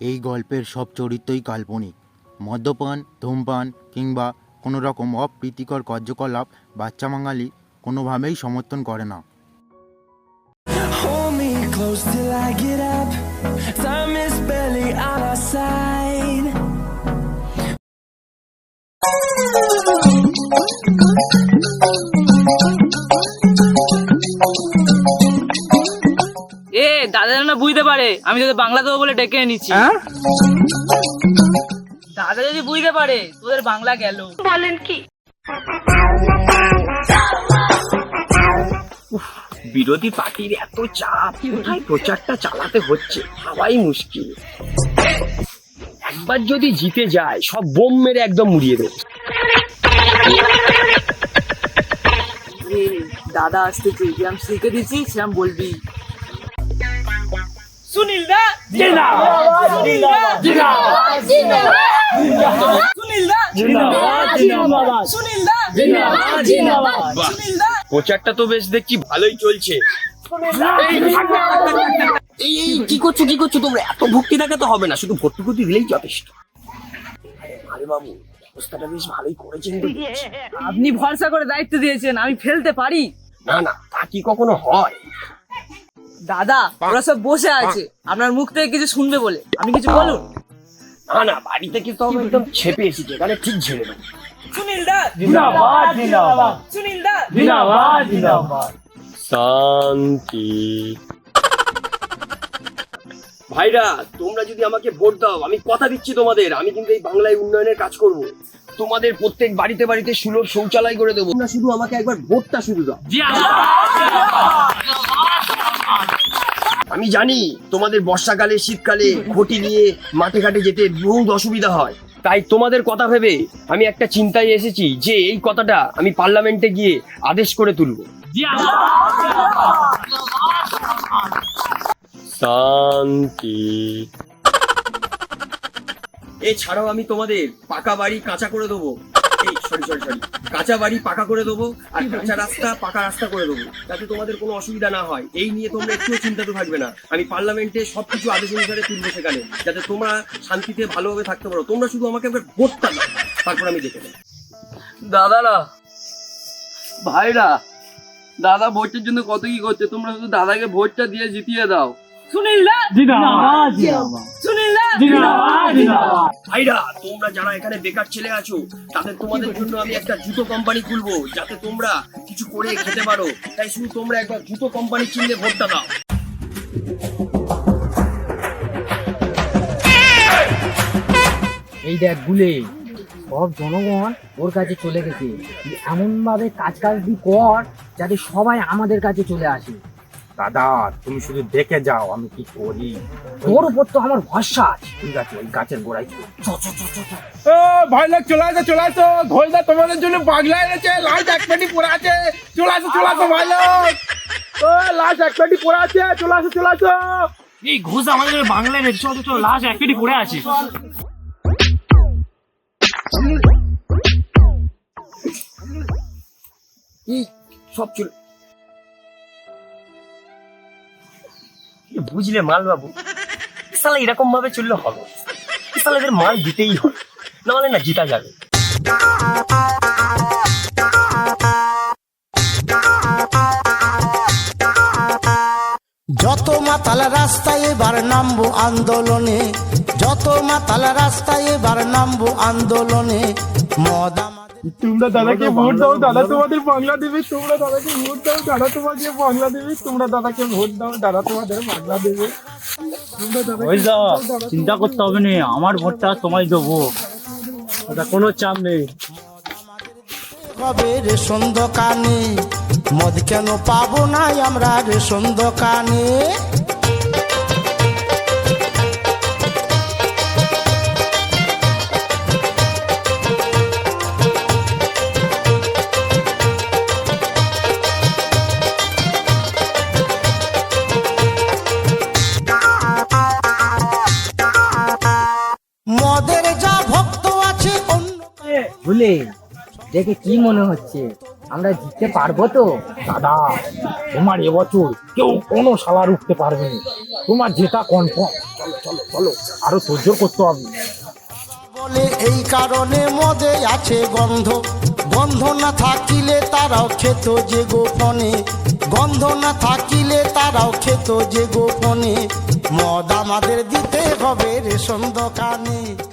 এই গল্পের সব চরিত্রই কাল্পনিক। মদ্যপান, ধূমপান কিংবা কোনো রকম অপ্রীতিকর কার্যকলাপ বাচ্চা বাঙালি কোনোভাবেই সমর্থন করে না. বুঝতে পারে আমি তোদের বাংলা দেবো বলে ডেকে এনেছি। দাদা যদি বুঝতে পারে তোদের বাংলা গেল। বলেন কি? বিরোধী পার্টির এত চাপ কোথায় প্রচারটা চালাতে হচ্ছে? ভাবাই মুশকিল। একবার যদি জিতে যায় সব বোম মেরে একদম মুড়িয়ে দেবে। দাদা দাদা আসতেছে আমি শিখে দিচ্ছি সেরকম বলবি। সুনীল দা সুনীল দা সুনীল দা সুনীল দা সুনীল দা প্রচারটা তো বেশ দেখছি ভালোই চলছে। এই এই কি করছ কি করছ তোমরা? এত ভক্তি দেখাতে হবে না শুধু ভর্তি ভর্তি দিলেই যথেষ্ট। আরে বাবু অবস্থাটা বেশ ভালোই করেছেন আপনি ভরসা করে দায়িত্ব দিয়েছেন আমি ফেলতে পারি। না না তা কি কখনো হয়? দাদা ওরা সব বসে আছে। আপনার মুখ থেকে কিছু শুনবে বলে। আমি কিছু বলুন? না না বাড়িতে থেকে তো আমি একদম ছেপে এসেছি? এখানে ঠিক ঝেড়ে দেবো সুনীল দা জিন্দাবাদ জিন্দাবাদ সুনীল দা জিন্দাবাদ জিন্দাবাদ শান্তি। ভাইরা তোমরা যদি আমাকে ভোট দাও আমি কথা দিচ্ছি তোমাদের। আমি কিন্তু এই বাংলায় উন্নয়নের কাজ করব। তোমাদের প্রত্যেক বাড়িতে বাড়িতে সুলভ শৌচালয় করে দেবো। তোমরা শুধু আমাকে একবার ভোটটা শুরু দাও। আমি জানি তোমাদের বর্ষাকালে শীতকালে ঘটি নিয়ে মাঠে ঘাটে যেতে বহুত অসুবিধা হয়। তাই তোমাদের কথা ভেবে আমি একটা চিন্তায় এসেছি যে এই কথাটা আমি পার্লামেন্টে গিয়ে আদেশ করে তুলবো। শান্তি। এছাড়াও আমি তোমাদের পাকা বাড়ি কাঁচা করে দেবো। এই সরি সরি সরি কাঁচা বাড়ি পাকা করে দেবো আর কাঁচা রাস্তা পাকা রাস্তা করে দেবো। যাতে তোমাদের কোনো অসুবিধা না হয়। এই নিয়ে তোমরা একটু চিন্তাতে থাকবে না। আমি পার্লামেন্টে সবকিছু আদেশ অনুসারে তুলবো সেখানে। যাতে তোমরা শান্তিতে ভালোভাবে থাকতে পারো। তোমরা শুধু আমাকে একবার ভোটটা দাও। তারপর আমি দেখে নেব। দাদারা ভাইরা দাদা ভোটের জন্য কত কি করছে? তোমরা শুধু দাদাকে ভোটটা দিয়ে জিতিয়ে দাও। সুনীল দা জি সুনীল দা জিন্দাবাদ জিন্দাবাদ ভাইরা তোমরা যারা এখানে বেকার ছেলে আছো তাদের তোমাদের জন্য আমি একটা জুতো কোম্পানি খুলবো যাতে তোমরা কিছু করে খেতে পারো। তাই শুধু তোমরা একবার জুতো কোম্পানি চিনলে ভোটটা দাও। এই দেখ গুলে সব জনগণ ওর কাছে চলে গেছে। এমন ভাবে কাজ কাজ দি কর যাতে সবাই আমাদের কাছে চলে আসে। দাদা তুমি শুধু দেখে যাও আমি কি করি। তোর উপর তো আমার ভরসা আছে। ঠিক আছে ওই গাছের গোড়ায় চল। ও ভাই লোক চলে আসো চলে আসো। ধৈর্য তোমাদের জন্য বাগলা এনেছে এক পেটি পড়ে আছে। চলে আসো চলে আসো ভাই লোক ও এক পেটি পড়ে আছে চলে আসো চলে আসো। এই ঘুষ আমাদের বাংলায় রেখে চল তো লাস্ট এক পেটি পড়ে আছে। সব চলে বুঝলে মাল বাবু সালা এরকম ভাবে চললে হবে। সালা এদের মাল দিতেই হবে। নাহলে না জিতা যাবে। যত মাতাল রাস্তায় এবার নামবো আন্দোলনে, যত মাতাল রাস্তায় এবার নামবো আন্দোলনে, মদ তোমরা দাদাকে ভোট দাও দাদা তোমাদের বাংলা দেবে তোমরা দাদাকে ভোট দাও দাদা তোমাকে বাংলা দেবে তোমরা দাদাকে ভোট দাও দাদা তোমাদের বাংলা দেবে। ওই যা দাও, চিন্তা করতে হবে না আমার ভোটটা তোমায় দেবো। ওটা কোনো চাপ নেই। কবে রেশন দোকানে মদ কেন পাবো না আমরা রেশন দোকানে? মদের যা ভক্ত আছে অন্য বুঝলে দেখে কি মনে হচ্ছে? আমরা জিততে পারব তো? দাদা তোমার এবছর কেউ কোনো সালার উঠতে পারবে না। তোমার যেটা কনফার্ম চলো চলো চলো আরও সহ্য করতে হবে। বলে এই কারণে মদে আছে গন্ধ। গন্ধ না থাকিলে তারাও খেত যে গোপনে। গন্ধ না থাকিলে তারাও খেত যে গোপনে। মদ আমাদের দিতে হবে রেশন দোকানে।